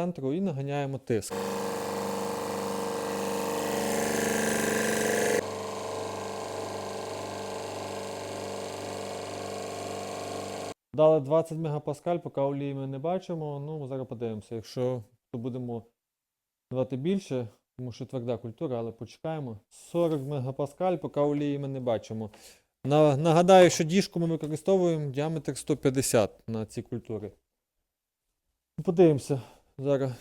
центру і наганяємо тиск. Дали 20 мегапаскаль, поки олії ми не бачимо. Ну, зараз подивимося. Якщо то будемо давати більше, тому що тверда культура, але почекаємо. 40 мегапаскаль, поки олії ми не бачимо. На- Нагадаю, що діжку ми використовуємо діаметр 150 на ці культури. Подивимося зараз.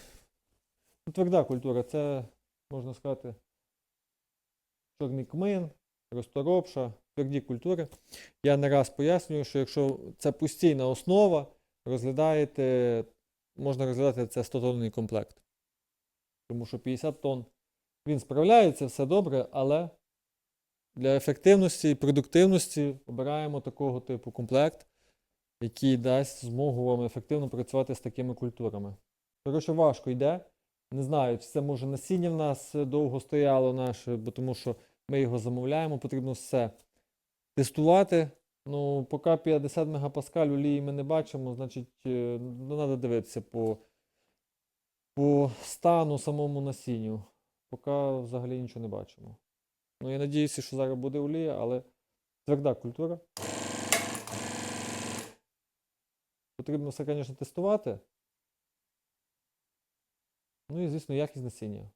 Ну, Тверда культура, це, можна сказати, чорний кмин, розторопша, тверді культури. Я не раз пояснюю, що якщо це постійна основа, розглядаєте, можна розглядати це 100-тонний комплект. Тому що 50 тонн він справляється, все добре, але для ефективності і продуктивності обираємо такого типу комплект, який дасть змогу вам ефективно працювати з такими культурами. Коротше, важко йде. Не знаю, чи це може насіння в нас довго стояло наше, бо тому що ми його замовляємо, потрібно все тестувати. Ну, поки 50 мегапаскаль олії ми не бачимо, значить, е, ну, треба дивитися по, по стану самому насінню. Поки взагалі нічого не бачимо. Ну, я надіюся, що зараз буде олія, але тверда культура. Потрібно все, звісно, тестувати. Ну і, звісно, якість насіння.